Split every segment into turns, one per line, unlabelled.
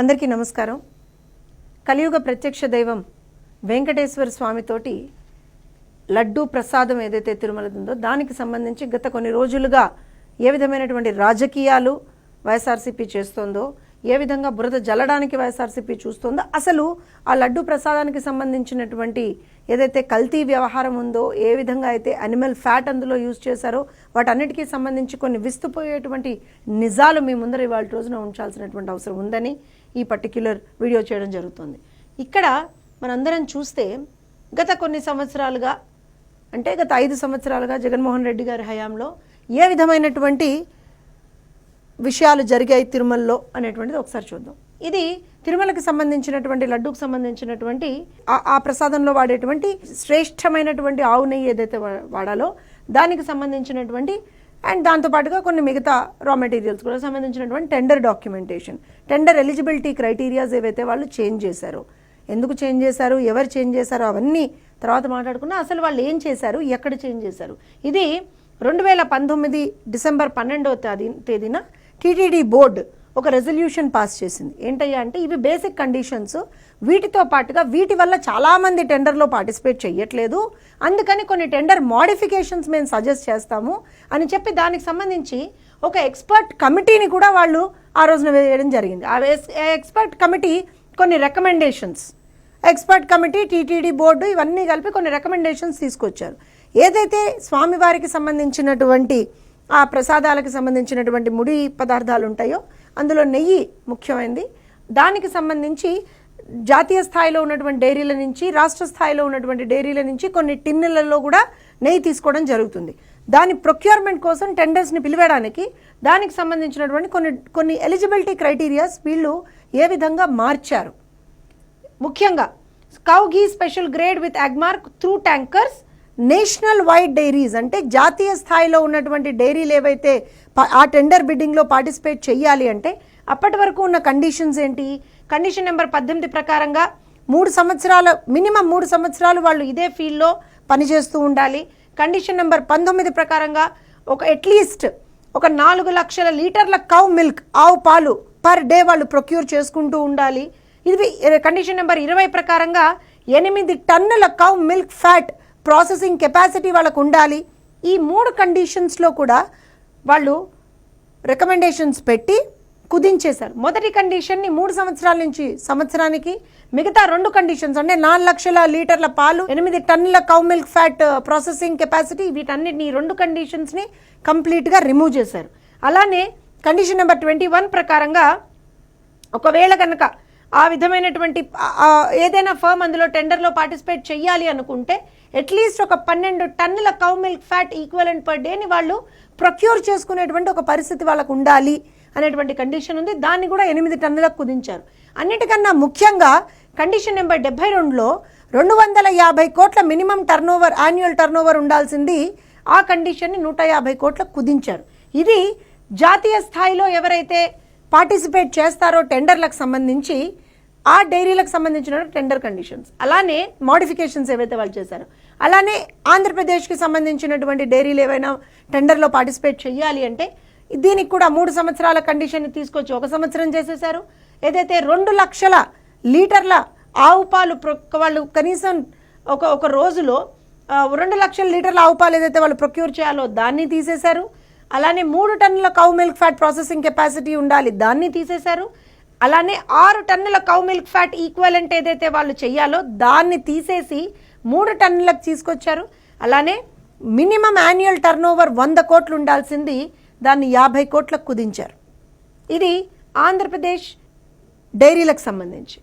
అందరికీ నమస్కారం. కలియుగ ప్రత్యక్ష దైవం వెంకటేశ్వర స్వామితోటి లడ్డూ ప్రసాదం ఏదైతే తిరుమల ఉందో దానికి సంబంధించి గత కొన్ని రోజులుగా ఏ విధమైనటువంటి రాజకీయాలు వైఎస్ఆర్సీపీ చేస్తోందో ఏ విధంగా బురద జల్లడానికి వైఎస్ఆర్సీపీ చూస్తుందో అసలు ఆ లడ్డు ప్రసాదానికి సంబంధించినటువంటి ఏదైతే కల్తీ వ్యవహారం ఉందో ఏ విధంగా అయితే అనిమల్ ఫ్యాట్ అందులో యూజ్ చేశారో వాటన్నిటికీ సంబంధించి కొన్ని విస్తుపోయేటువంటి నిజాలు మీ ముందర ఇవాళ రోజున ఉంచాల్సినటువంటి అవసరం ఉందని ఈ పర్టిక్యులర్ వీడియో చేయడం జరుగుతుంది. ఇక్కడ మనందరం చూస్తే గత కొన్ని సంవత్సరాలుగా అంటే గత ఐదు సంవత్సరాలుగా జగన్మోహన్ రెడ్డి గారి హయాంలో ఏ విధమైనటువంటి విషయాలు జరిగాయి తిరుమలలో అనేటువంటిది ఒకసారి చూద్దాం. ఇది తిరుమలకి సంబంధించినటువంటి లడ్డూకు సంబంధించినటువంటి ఆ- ఆ ప్రసాదంలో వాడేటువంటి శ్రేష్టమైనటువంటి ఆవు నెయ్యి ఏదైతే వా- వాడాలో దానికి సంబంధించినటువంటి అండ్ దాంతోపాటుగా కొన్ని మిగతా రా మెటీరియల్స్ కూడా సంబంధించినటువంటి tender documentation tender eligibility criterias ఏవైతే వాళ్ళు చేంజ్ చేశారో. ఎందుకు చేంజ్ చేశారు? ఎవరు చేంజ్ చేశారు? అవన్నీ తర్వాత మాట్లాడుకున్నా అసలు వాళ్ళు ఏం చేశారు? ఎక్కడ చేంజ్ చేశారు? ఇది రెండు వేల పంతొమ్మిది డిసెంబర్ పన్నెండవ తేదీ తేదీన టీటీడీ బోర్డు ఒక రెజల్యూషన్ పాస్ చేసింది. ఏంటయ్యా అంటే ఇవి బేసిక్ కండిషన్స్ వీటితో పాటుగా వీటి వల్ల చాలామంది టెండర్లో పార్టిసిపేట్ చేయట్లేదు అందుకని కొన్ని టెండర్ మోడిఫికేషన్స్ మేము సజెస్ట్ చేస్తాము అని చెప్పి దానికి సంబంధించి ఒక ఎక్స్పర్ట్ కమిటీని కూడా వాళ్ళు ఆ రోజున వేయడం జరిగింది. ఆ ఎక్స్పర్ట్ కమిటీ కొన్ని recommendations expert committee TTD board ఇవన్నీ కలిపి కొన్ని రికమెండేషన్స్ తీసుకొచ్చారు. ఏదైతే స్వామివారికి సంబంధించినటువంటి ఆ ప్రసాదాలకు సంబంధించినటువంటి ముడి పదార్థాలు ఉంటాయో అందులో నెయ్యి ముఖ్యమైనది దానికి సంబంధించి జాతీయ స్థాయిలో ఉన్నటువంటి డైరీల నుంచి రాష్ట్ర స్థాయిలో ఉన్నటువంటి డైరీల నుంచి కొన్ని టిన్నులలో కూడా నెయ్యి తీసుకోవడం జరుగుతుంది. దాని ప్రొక్యూర్మెంట్ కోసం టెండర్స్ని పిలివేయడానికి దానికి సంబంధించినటువంటి కొన్ని కొన్ని ఎలిజిబిలిటీ క్రైటీరియాస్ వీళ్ళు ఏ విధంగా మార్చారు. ముఖ్యంగా cow ghee special grade with Agmark through tankers national wide dairies అంటే జాతీయ స్థాయిలో ఉన్నటువంటి డైరీలు ఏవైతే ఆ టెండర్ బిడ్డింగ్లో పార్టిసిపేట్ చేయాలి అంటే అప్పటి వరకు ఉన్న కండిషన్స్ ఏంటి? కండిషన్ నెంబర్ పద్దెనిమిది ప్రకారంగా మూడు సంవత్సరాల మినిమం మూడు సంవత్సరాలు వాళ్ళు ఇదే ఫీల్డ్లో పనిచేస్తూ ఉండాలి. కండిషన్ నెంబర్ పంతొమ్మిది ప్రకారంగా ఒక అట్లీస్ట్ ఒక నాలుగు లక్షల లీటర్ల కౌ మిల్క్ ఆవు పాలు పర్ డే వాళ్ళు ప్రొక్యూర్ చేసుకుంటూ ఉండాలి. ఇది కండిషన్ నెంబర్ ఇరవై ప్రకారంగా ఎనిమిది టన్నుల cow milk fat processing capacity వాళ్ళకు ఉండాలి. ఈ మూడు కండిషన్స్లో కూడా వాళ్ళు రికమెండేషన్స్ పెట్టి కుదించేశారు. మొదటి కండిషన్ని మూడు సంవత్సరాల నుంచి సంవత్సరానికి మిగతా రెండు కండిషన్స్ అంటే నాలుగు లక్షల లీటర్ల పాలు ఎనిమిది టన్నుల cow milk fat processing capacity వీటన్నిటిని రెండు కండిషన్స్ని కంప్లీట్గా రిమూవ్ చేశారు. అలానే కండిషన్ నెంబర్ ట్వంటీ వన్ ప్రకారంగా ఒకవేళ కనుక ఆ విధమైనటువంటి ఏదైనా ఫర్మ్ అందులో టెండర్లో పార్టిసిపేట్ చేయాలి అనుకుంటే అట్లీస్ట్ ఒక పన్నెండు టన్నుల cow milk fat equivalent per డేని వాళ్ళు ప్రొక్యూర్ చేసుకునేటువంటి ఒక పరిస్థితి వాళ్ళకు ఉండాలి అనేటువంటి కండిషన్ ఉంది. దాన్ని కూడా ఎనిమిది టన్నులకు కుదించారు. అన్నిటికన్నా ముఖ్యంగా కండిషన్ నెంబర్ డెబ్బై రెండులో రెండు వందల యాభై కోట్ల minimum turnover annual turnover ఉండాల్సింది. ఆ కండిషన్ని నూట యాభై కోట్లకు కుదించారు. ఇది జాతీయ స్థాయిలో ఎవరైతే పార్టిసిపేట్ చేస్తారో టెండర్లకు సంబంధించి ఆ డైరీలకు సంబంధించిన టెండర్ కండిషన్స్ అలానే మోడిఫికేషన్స్ ఏవైతే వాళ్ళు చేశారో అలానే ఆంధ్రప్రదేశ్కి సంబంధించినటువంటి డైరీలు ఏవైనా టెండర్లో పార్టిసిపేట్ చేయాలి అంటే దీనికి కూడా మూడు సంవత్సరాల కండిషన్ని తీసుకొచ్చి ఒక సంవత్సరం చేసేశారు. ఏదైతే రెండు లక్షల లీటర్ల ఆవు పాలు ప్రొ- వాళ్ళు కనీసం ఒక ఒక రోజులో రెండు లక్షల లీటర్ల ఆవు పాలు ఏదైతే వాళ్ళు ప్రొక్యూర్ చేయాలో దాన్ని తీసేశారు. అలానే మూడు టన్నుల cow milk fat processing capacity ఉండాలి దాన్ని తీసేశారు. అలానే ఆరు టన్నుల కౌ మిల్క్ ఫ్యాట్ ఈక్వలెంట్ ఏదైతే వాళ్ళు చెయ్యాలో దాన్ని తీసేసి మూడు టన్నులకు తీసుకొచ్చారు. అలానే మినిమం యాన్యువల్ టర్న్ ఓవర్ వంద కోట్లు ఉండాల్సింది దాన్ని యాభై కోట్లకు కుదించారు. ఇది ఆంధ్రప్రదేశ్ డైరీలకు సంబంధించి.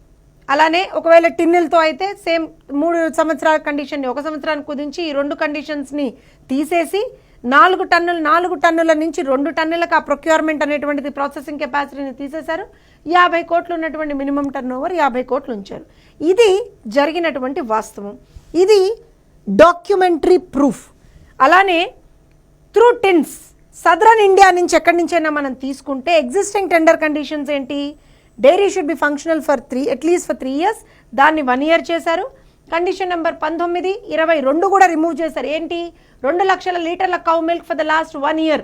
అలానే ఒకవేళ టిన్నులతో అయితే సేమ్ మూడు సంవత్సరాల కండిషన్ని ఒక సంవత్సరానికి కుదించి ఈ రెండు కండిషన్స్ని తీసేసి నాలుగు టన్నులు నాలుగు టన్నుల నుంచి రెండు టన్నులకు ఆ ప్రొక్యూర్మెంట్ అనేటువంటిది ప్రాసెసింగ్ కెపాసిటీని తీసేశారు. యాభై కోట్లు ఉన్నటువంటి మినిమం టర్న్ ఓవర్ యాభై కోట్లు ఉంచారు. ఇది జరిగినటువంటి వాస్తవం. ఇది డాక్యుమెంటరీ ప్రూఫ్ అలానే త్రూ టిన్స్ సదరన్ ఇండియా నుంచి ఎక్కడి నుంచైనా మనం తీసుకుంటే ఎగ్జిస్టింగ్ టెండర్ కండిషన్స్ ఏంటి? Dairy should be functional for three atleast for three years దాన్ని వన్ ఇయర్ చేశారు. కండిషన్ నెంబర్ పంతొమ్మిది ఇరవై రెండు కూడా రిమూవ్ చేశారు. ఏంటి? రెండు లక్షల లీటర్ల cow milk for the last one year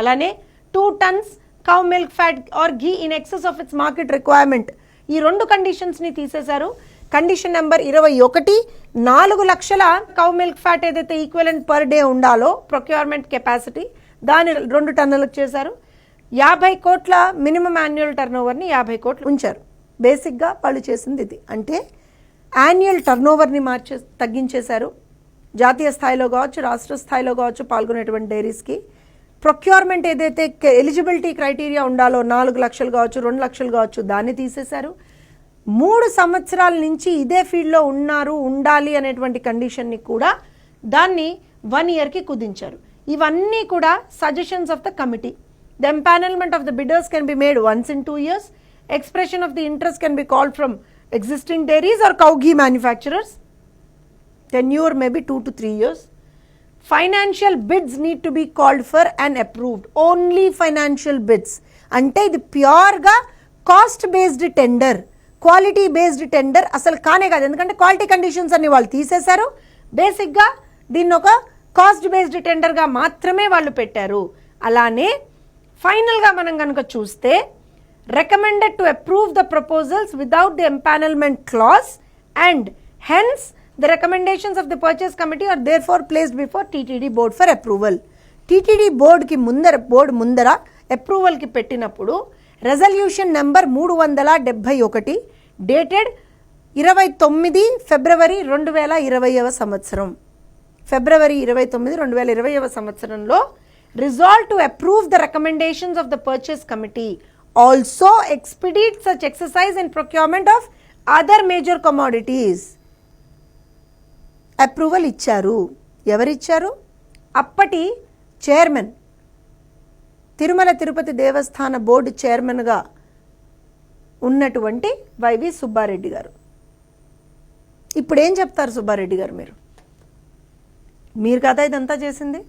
అలానే two tons cow milk fat or ghee in excess of its market requirement ఈ రెండు కండిషన్స్ని తీసేశారు. కండిషన్ నెంబర్ ఇరవై ఒకటి నాలుగు లక్షల కౌ మిల్క్ ఫ్యాట్ ఏదైతే ఈక్వలెంట్ పర్ డే ఉండాలో ప్రొక్యూర్మెంట్ కెపాసిటీ దాని రెండు టన్నులకు చేశారు. యాభై కోట్ల మినిమం యాన్యువల్ టర్న్ ఓవర్ని యాభై కోట్లు ఉంచారు. బేసిక్గా వాళ్ళు చేసింది ఇది. అంటే యాన్యువల్ టర్న్ ఓవర్ని మార్చే తగ్గించేశారు. జాతీయ స్థాయిలో కావచ్చు రాష్ట్ర స్థాయిలో కావచ్చు పాల్గొనేటువంటి డైరీస్కి ప్రొక్యూర్మెంట్ ఏదైతే ఎలిజిబిలిటీ క్రైటీరియా ఉండాలో నాలుగు లక్షలు కావచ్చు రెండు లక్షలు కావచ్చు దాన్ని తీసేశారు. మూడు సంవత్సరాల నుంచి ఇదే ఫీల్డ్లో ఉన్నారు ఉండాలి అనేటువంటి కండిషన్ని కూడా దాన్ని వన్ ఇయర్కి కుదించారు. ఇవన్నీ కూడా suggestions of the committee the empanelment of the bidders can be made once in two years expression of the interest can be called from existing dairies or cow ghee manufacturers manufacturers. Your may two to three years financial bids need to be called for and approved only financial bids అంటే ఇది ప్యూర్గా cost based tender quality based tender అసలు కానే కాదు ఎందుకంటే quality conditions అన్ని వాళ్ళు తీసేశారు బేసిక్గా దీన్ని ఒక కాస్ట్ బేస్డ్ టెండర్గా మాత్రమే వాళ్ళు పెట్టారు అలానే ఫైనల్గా మనం కనుక చూస్తే recommended to approve the proposals without the empanelment clause and hence the recommendations of the purchase committee are therefore placed before TTD board for approval. TTD బోర్డుకి ముందర బోర్డు ముందర అప్రూవల్కి పెట్టినప్పుడు రెజల్యూషన్ నెంబర్ మూడు వందల డెబ్భై ఒకటి డేటెడ్ ఇరవై తొమ్మిది ఫిబ్రవరి రెండు వేల ఇరవైవ సంవత్సరం ఫిబ్రవరి ఇరవై తొమ్మిది రెండు వేల ఇరవైవ సంవత్సరంలో resolve to approve the recommendations of the purchase committee also expedite such exercise in procurement of other major commodities approval ఇచ్చారు. ఎవరిచ్చారు? అప్పటి చైర్మన్. తిరుమల తిరుపతి దేవస్థాన బోర్డు చైర్మన్గా ఉన్నటువంటి వైవి సుబ్బారెడ్డి గారు. ఇప్పుడు ఏం చెప్తారు సుబ్బారెడ్డి గారు మీరు? మీరు కదా ఇదంతా చేసింది?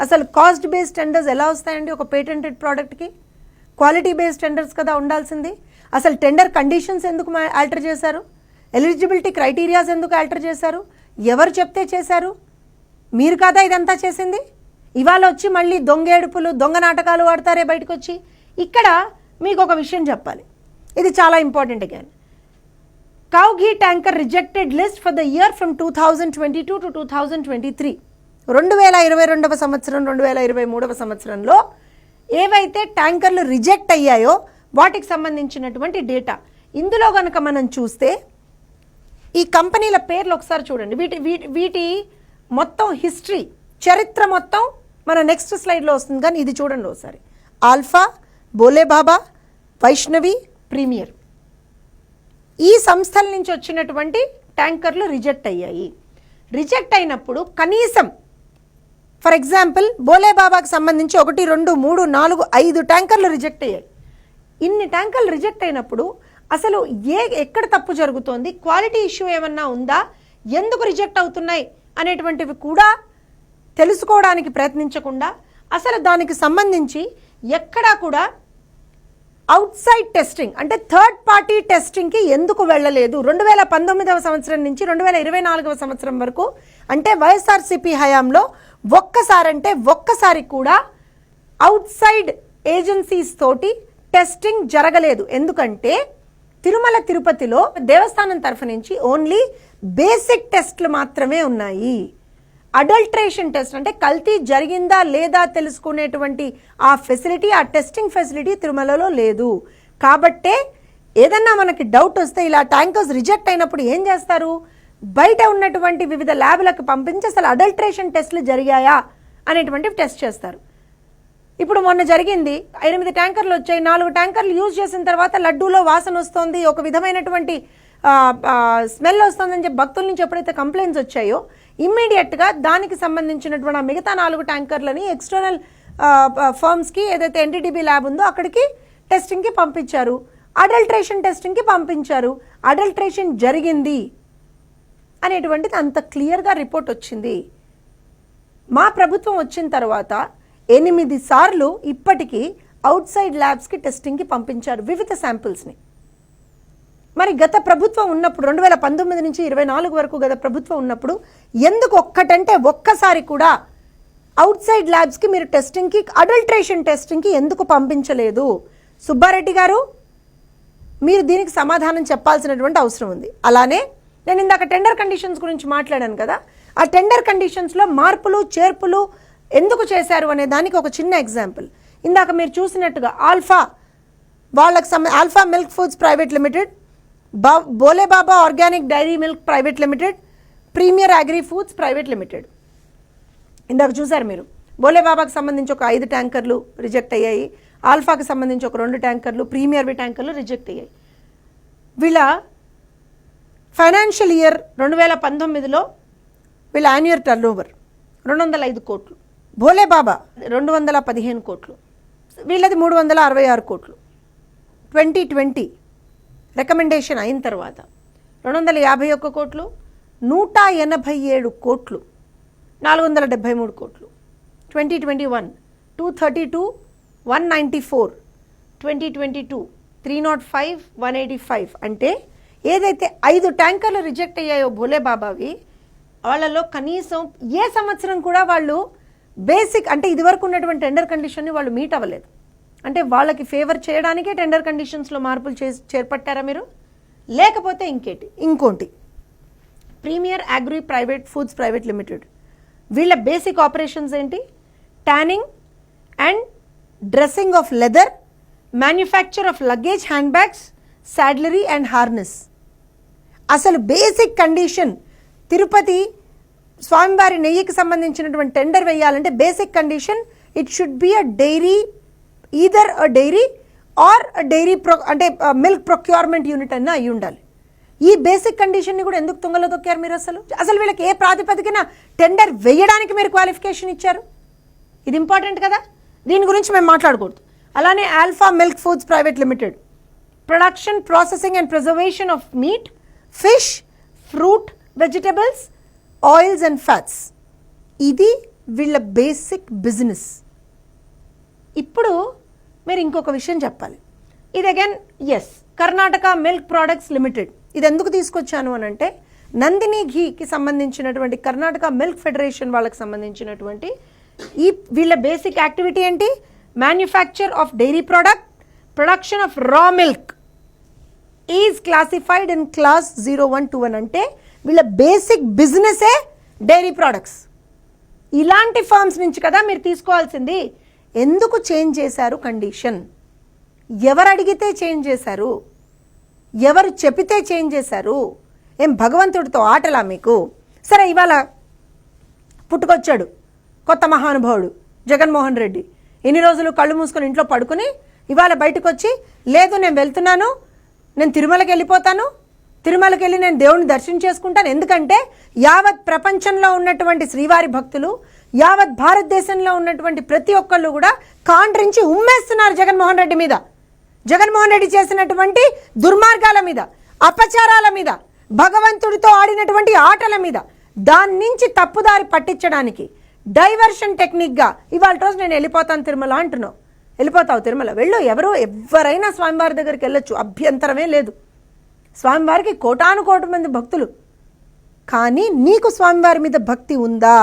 అసలు కాస్ట్ బేస్డ్ టెండర్స్ ఎలా వస్తాయండి ఒక పేటెంటెడ్ ప్రోడక్ట్కి క్వాలిటీ బేస్డ్ టెండర్స్ కదా ఉండాల్సింది. అసలు టెండర్ కండిషన్స్ ఎందుకు ఆల్టర్ చేశారు? ఎలిజిబిలిటీ క్రైటీరియాస్ ఎందుకు ఆల్టర్ చేశారు? ఎవరు చెప్తే చేశారు? మీరు కదా ఇదంతా చేసింది? ఇవాళ వచ్చి మళ్ళీ దొంగ ఏడుపులు దొంగ నాటకాలు ఆడతారే బయటకు వచ్చి ఇక్కడ మీకు ఒక విషయం చెప్పాలి. ఇది చాలా important again cow ghee tanker rejected list for the year from two thousand twenty two to two thousand twenty three రెండు వేల ఇరవై రెండవ సంవత్సరం రెండు వేల ఇరవై మూడవ సంవత్సరంలో ఏవైతే ట్యాంకర్లు రిజెక్ట్ అయ్యాయో వాటికి సంబంధించినటువంటి డేటా. ఇందులో కనుక మనం చూస్తే ఈ కంపెనీల పేర్లు ఒకసారి చూడండి. వీటి వీటి వీటి మొత్తం హిస్టరీ చరిత్ర మొత్తం మన నెక్స్ట్ స్లైడ్లో వస్తుంది కానీ ఇది చూడండి ఒకసారి. Alpha Bole Baba Vaishnavi premier. ఈ సంస్థల నుంచి వచ్చినటువంటి ట్యాంకర్లు రిజెక్ట్ అయ్యాయి. రిజెక్ట్ అయినప్పుడు కనీసం ఫర్ ఎగ్జాంపుల్ బోలే బాబాకి సంబంధించి ఒకటి రెండు మూడు నాలుగు ఐదు ట్యాంకర్లు రిజెక్ట్ అయ్యాయి. ఇన్ని ట్యాంకర్లు రిజెక్ట్ అయినప్పుడు అసలు ఏ ఎక్కడ తప్పు జరుగుతోంది? క్వాలిటీ ఇష్యూ ఏమన్నా ఉందా? ఎందుకు రిజెక్ట్ అవుతున్నాయి? అనేటువంటివి కూడా తెలుసుకోవడానికి ప్రయత్నించకుండా అసలు దానికి సంబంధించి ఎక్కడా కూడా అవుట్ సైడ్ టెస్టింగ్ అంటే థర్డ్ పార్టీ టెస్టింగ్కి ఎందుకు వెళ్ళలేదు? రెండు వేల పంతొమ్మిదవ సంవత్సరం నుంచి రెండు వేల ఇరవై నాలుగవ సంవత్సరం వరకు అంటే వైఎస్ఆర్సీపీ హయాంలో ఒక్కసారంటే ఒక్కసారి కూడా అవుట్ సైడ్ ఏజెన్సీస్ తోటి టెస్టింగ్ జరగలేదు. ఎందుకంటే తిరుమల తిరుపతిలో దేవస్థానం తరఫు నుంచి ఓన్లీ బేసిక్ టెస్ట్లు మాత్రమే ఉన్నాయి. అడల్ట్రేషన్ టెస్ట్ అంటే కల్తీ జరిగిందా లేదా తెలుసుకునేటువంటి ఆ ఫెసిలిటీ ఆ టెస్టింగ్ ఫెసిలిటీ తిరుమలలో లేదు. కాబట్టే ఏదన్నా మనకి డౌట్ వస్తే ఇలా ట్యాంకర్స్ రిజెక్ట్ అయినప్పుడు ఏం చేస్తారు? బయట ఉన్నటువంటి వివిధ ల్యాబ్లకు పంపించి అసలు అడల్ట్రేషన్ టెస్ట్లు జరిగాయా అనేటువంటి టెస్ట్ చేస్తారు. ఇప్పుడు మొన్న జరిగింది ఎనిమిది ట్యాంకర్లు వచ్చాయి నాలుగు ట్యాంకర్లు యూజ్ చేసిన తర్వాత లడ్డూలో వాసన వస్తుంది ఒక విధమైనటువంటి స్మెల్ వస్తుందని చెప్పి భక్తుల నుంచి ఎప్పుడైతే కంప్లైంట్స్ వచ్చాయో ఇమ్మీడియట్గా దానికి సంబంధించినటువంటి మిగతా నాలుగు ట్యాంకర్లని ఎక్స్టర్నల్ ఫర్మ్స్కి ఏదైతే ఎన్టీడీబీ ల్యాబ్ ఉందో అక్కడికి టెస్టింగ్కి పంపించారు. అడల్ట్రేషన్ టెస్టింగ్కి పంపించారు. అడల్ట్రేషన్ జరిగింది అనేటువంటిది అంత క్లియర్గా రిపోర్ట్ వచ్చింది. మా ప్రభుత్వం వచ్చిన తర్వాత ఎనిమిది సార్లు ఇప్పటికీ అవుట్ సైడ్ ల్యాబ్స్కి టెస్టింగ్కి పంపించారు. వివిధ శాంపిల్స్ని మరి గత ప్రభుత్వం ఉన్నప్పుడు రెండు వేల పంతొమ్మిది నుంచి ఇరవై నాలుగు వరకు గత ప్రభుత్వం ఉన్నప్పుడు ఎందుకు ఒక్కటంటే ఒక్కసారి కూడా అవుట్ సైడ్ ల్యాబ్స్కి మీరు టెస్టింగ్కి అడల్ట్రేషన్ టెస్టింగ్కి ఎందుకు పంపించలేదు? సుబ్బారెడ్డి గారు మీరు దీనికి సమాధానం చెప్పాల్సినటువంటి అవసరం ఉంది. అలానే నేను ఇందాక టెండర్ కండిషన్స్ గురించి మాట్లాడాను కదా ఆ టెండర్ కండిషన్స్లో మార్పులు చేర్పులు ఎందుకు చేశారు అనే దానికి ఒక చిన్న ఎగ్జాంపుల్ ఇందాక మీరు చూసినట్టుగా ఆల్ఫా వాళ్ళకి సమ Alpha milk foods private limited Bole Baba organic dairy milk private limited premier agri foods private limited. ఇందాక చూశారు మీరు. బోలేబాబాకి సంబంధించి ఒక ఐదు ట్యాంకర్లు రిజెక్ట్ అయ్యాయి. ఆల్ఫాకి సంబంధించి ఒక రెండు ట్యాంకర్లు ప్రీమియర్వి ట్యాంకర్లు రిజెక్ట్ అయ్యాయి. వీళ్ళ ఫైనాన్షియల్ ఇయర్ రెండు వేల పంతొమ్మిదిలో వీళ్ళ యాన్యువల్ టర్న్ ఓవర్ రెండు వందల ఐదు కోట్లు. భోలే బాబా రెండు వందల పదిహేను కోట్లు. వీళ్ళది మూడు వందల అరవై ఆరు కోట్లు. ట్వంటీ ట్వంటీ రికమెండేషన్ అయిన తర్వాత రెండు వందల యాభై ఒక్క కోట్లు నూట ఎనభై ఏడు కోట్లు నాలుగు వందల డెబ్భై మూడు కోట్లు. Twenty twenty one two thirty two one ninety four twenty twenty two three nought five one eighty five అంటే ఏదైతే ఐదు ట్యాంకర్లు రిజెక్ట్ అయ్యాయో భోలే బాబావి వాళ్ళలో కనీసం ఏ సంవత్సరం కూడా వాళ్ళు బేసిక్ అంటే ఇదివరకు ఉన్నటువంటి టెండర్ కండిషన్ని వాళ్ళు మీట్ అవ్వలేదు. అంటే వాళ్ళకి ఫేవర్ చేయడానికే టెండర్ కండిషన్స్లో మార్పులు చేసి చేర్పట్టారా మీరు? లేకపోతే ఇంకేటి? ఇంకోటి. Premier agri private foods private limited. వీళ్ళ బేసిక్ ఆపరేషన్స్ ఏంటి? Tanning and dressing of leather manufacture of luggage hand bags saddlery and harness అసలు బేసిక్ కండిషన్ తిరుపతి స్వామివారి నెయ్యికి సంబంధించినటువంటి టెండర్ వేయాలంటే basic condition it should be a dairy either dairy or dairy pro అంటే milk procurement unit అన్న అయి ఉండాలి. ఈ బేసిక్ కండిషన్ని కూడా ఎందుకు తుంగలో తొక్కారు మీరు అసలు? అసలు వీళ్ళకి ఏ ప్రాతిపదికన టెండర్ వేయడానికి మీరు క్వాలిఫికేషన్ ఇచ్చారు? ఇది ఇంపార్టెంట్ కదా? దీని గురించి మేము మాట్లాడకూడదు. అలానే Alpha milk foods private limited production processing and preservation of meat fish fruit vegetables oils and fats ఇది వీళ్ళ బేసిక్ బిజినెస్ ఇప్పుడు మీరు ఇంకొక విషయం చెప్పాలి. ఇది again yes Karnataka milk products limited ఇది ఎందుకు తీసుకొచ్చాను అని అంటే నందిని ఘీకి సంబంధించినటువంటి కర్ణాటక మిల్క్ ఫెడరేషన్ వాళ్ళకి సంబంధించినటువంటి ఈ వీళ్ళ బేసిక్ యాక్టివిటీ ఏంటి? Manufacture of dairy product production of raw milk is classified in class zero one two one అంటే వీళ్ళ బేసిక్ బిజినెసే డైరీ ప్రోడక్ట్స్ ఇలాంటి ఫార్మ్స్ నుంచి కదా మీరు తీసుకోవాల్సింది. ఎందుకు చేంజ్ చేశారు కండిషన్? ఎవరు అడిగితే చేంజ్ చేశారు? ఎవరు చెప్పితే చేంజ్ చేశారు? ఏం భగవంతుడితో ఆటలా మీకు? సరే ఇవాళ పుట్టుకొచ్చాడు కొత్త మహానుభావుడు జగన్మోహన్ రెడ్డి. ఎన్ని రోజులు కళ్ళు మూసుకొని ఇంట్లో పడుకుని ఇవాళ బయటకు వచ్చి లేదు నేను వెళ్తున్నాను నేను తిరుమలకి వెళ్ళిపోతాను తిరుమలకి వెళ్ళి నేను దేవుని దర్శనం చేసుకుంటాను. ఎందుకంటే యావత్ ప్రపంచంలో ఉన్నటువంటి శ్రీవారి భక్తులు యావత్ భారతదేశంలో ఉన్నటువంటి ప్రతి ఒక్కళ్ళు కూడా కాండ్రించి ఉమ్మేస్తున్నారు జగన్మోహన్ రెడ్డి మీద. జగన్మోహన్ రెడ్డి చేసినటువంటి దుర్మార్గాల మీద అపచారాల మీద భగవంతుడితో ఆడినటువంటి ఆటల మీద దాని నుంచి తప్పుదారి పట్టించడానికి డైవర్షన్ టెక్నిక్గా ఇవాళ రోజు నేను వెళ్ళిపోతాను తిరుమల అంటున్నావు వెళ్ళిపోతావు తిరుమల. వెళ్ళు ఎవరో ఎవరైనా స్వామివారి దగ్గరికి వెళ్ళొచ్చు. అభ్యంతరమే లేదు. స్వామివారికి కోటాను కోటి మంది భక్తులు. కానీ నీకు స్వామివారి మీద భక్తి ఉందా?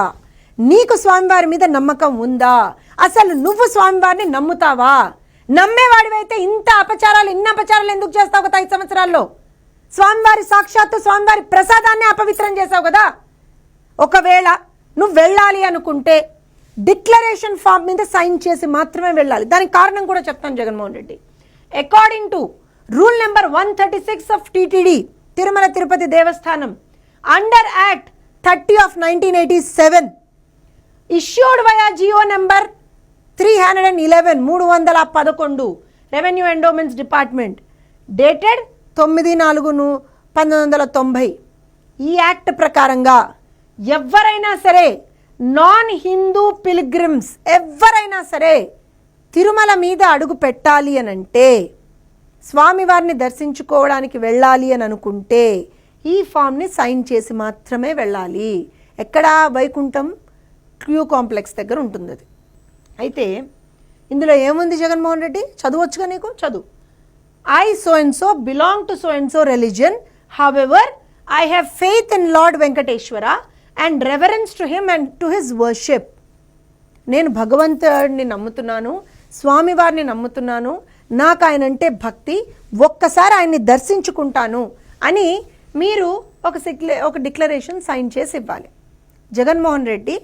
నీకు స్వామివారి మీద నమ్మకం ఉందా? అసలు నువ్వు స్వామివారిని నమ్ముతావా? నమ్మేవాడివైతే ఇంత అపచారాలు ఇన్ని అపచారాలు ఎందుకు చేస్తావు కదా ఐదు సంవత్సరాల్లో? స్వామివారి సాక్షాత్తు స్వామివారి ప్రసాదాన్ని అపవిత్రం చేసావు కదా? ఒకవేళ నువ్వు వెళ్ళాలి అనుకుంటే డిక్లరేషన్ ఫామ్ మీద సైన్ చేసి మాత్రమే వెళ్ళాలి. దానికి కారణం కూడా చెప్తాను Jaganmohan Reddy. According to rule number one thirty six of TTD Tirumala Tirupati Devasthanam under act thirty of nineteen eighty seven issued via G O number three hundred and eleven మూడు వందల పదకొండు రెవెన్యూ ఎండోమెంట్స్ డిపార్ట్మెంట్ డేటెడ్ తొమ్మిది నాలుగును పంతొమ్మిది వందల తొంభై. ఈ act ప్రకారంగా ఎవరైనా సరే నాన్ హిందూ పిలిగ్రిమ్స్ ఎవరైనా సరే తిరుమల మీద అడుగు పెట్టాలి అని అంటే స్వామివారిని దర్శించుకోవడానికి వెళ్ళాలి అని అనుకుంటే ఈ ఫామ్ని సైన్ చేసి మాత్రమే వెళ్ళాలి. ఎక్కడా? వైకుంఠం? క్యూ కాంప్లెక్స్ దగ్గర ఉంటుంది అది. అయితే ఇందులో ఏముంది జగన్మోహన్ రెడ్డి? చదవచ్చుగా నీకు? చదువు. I so and so belong to so and so religion however I have faith in lord Venkateswara and reverence to him and to his worship నేను భగవంతుడిని నమ్ముతున్నాను స్వామివారిని నమ్ముతున్నాను నాకు ఆయన అంటే భక్తి ఒక్కసారి ఆయన్ని దర్శించుకుంటాను అని మీరు ఒక సిక్లే ఒక డిక్లరేషన్ సైన్ చేసి ఇవ్వాలి. జగన్మోహన్ రెడ్డి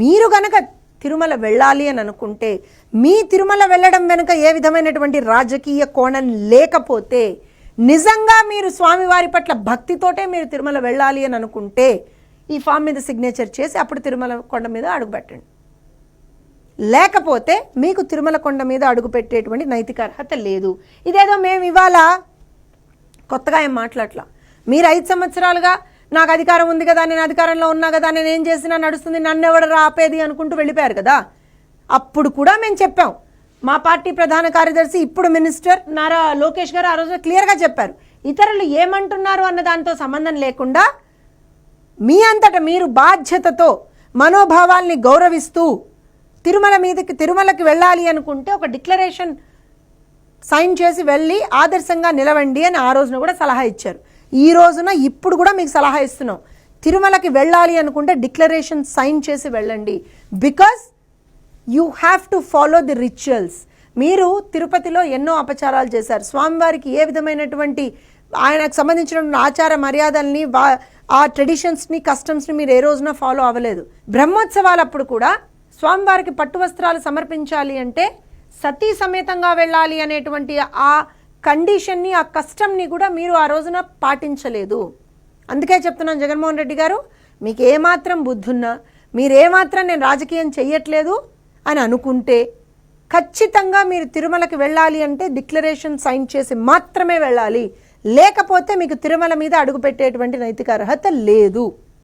మీరు గనక తిరుమల వెళ్ళాలి అని అనుకుంటే మీ తిరుమల వెళ్ళడం వెనుక ఏ విధమైనటువంటి రాజకీయ కోణం లేకపోతే నిజంగా మీరు స్వామివారి పట్ల భక్తితోటే మీరు తిరుమల వెళ్ళాలి అని అనుకుంటే ఈ ఫామ్ మీద సిగ్నేచర్ చేసి అప్పుడు తిరుమల కొండ మీద అడుగుపెట్టండి. లేకపోతే మీకు తిరుమల కొండ మీద అడుగుపెట్టేటువంటి నైతిక అర్హత లేదు. ఇదేదో మేము ఇవాళ కొత్తగా ఏం మాట్లాడలా మీరు ఐదు సంవత్సరాలుగా నాకు అధికారం ఉంది కదా నేను అధికారంలో ఉన్నా కదా నేను ఏం చేసినా నడుస్తుంది నన్ను ఎవడు రాపేది అనుకుంటూ వెళ్ళిపోయారు కదా. అప్పుడు కూడా మేము చెప్పాం. మా పార్టీ ప్రధాన కార్యదర్శి ఇప్పుడు మినిస్టర్ నారా లోకేష్ గారు ఆ రోజు క్లియర్గా చెప్పారు. ఇతరులు ఏమంటున్నారు అన్న దాంతో సంబంధం లేకుండా మీ అంతట మీరు బాధ్యతతో మనోభావాల్ని గౌరవిస్తూ తిరుమల మీదకి తిరుమలకి వెళ్ళాలి అనుకుంటే ఒక డిక్లరేషన్ సైన్ చేసి వెళ్ళి ఆదర్శంగా నిలవండి అని ఆ రోజున కూడా సలహా ఇచ్చారు. ఈ రోజున ఇప్పుడు కూడా మీకు సలహా ఇస్తున్నాం. తిరుమలకి వెళ్ళాలి అనుకుంటే డిక్లరేషన్ సైన్ చేసి వెళ్ళండి. Because you have to follow the rituals. మీరు తిరుపతిలో ఎన్నో అపచారాలు చేశారు. స్వామివారికి ఏ విధమైనటువంటి ఆయనకు సంబంధించిన ఆచార మర్యాదల్ని వా- ఆ ట్రెడిషన్స్ని కస్టమ్స్ని మీరు ఏ రోజున ఫాలో అవ్వలేదు. బ్రహ్మోత్సవాలప్పుడు కూడా స్వామివారికి పట్టు వస్త్రాలు సమర్పించాలి అంటే సతీ సమేతంగా వెళ్ళాలి అనేటువంటి ఆ కండిషన్ని ఆ కష్టంని కూడా మీరు ఆ రోజున పాటించలేదు. అందుకే చెప్తున్నాను జగన్మోహన్ రెడ్డి గారు మీకు ఏమాత్రం బుద్ధున్నా మీరు ఏమాత్రం నేను రాజకీయం చెయ్యట్లేదు అని అనుకుంటే ఖచ్చితంగా మీరు తిరుమలకి వెళ్ళాలి అంటే డిక్లరేషన్ సైన్ చేసి మాత్రమే వెళ్ళాలి. లేకపోతే మీకు తిరుమల మీద అడుగుపెట్టేటువంటి నైతిక అర్హత లేదు.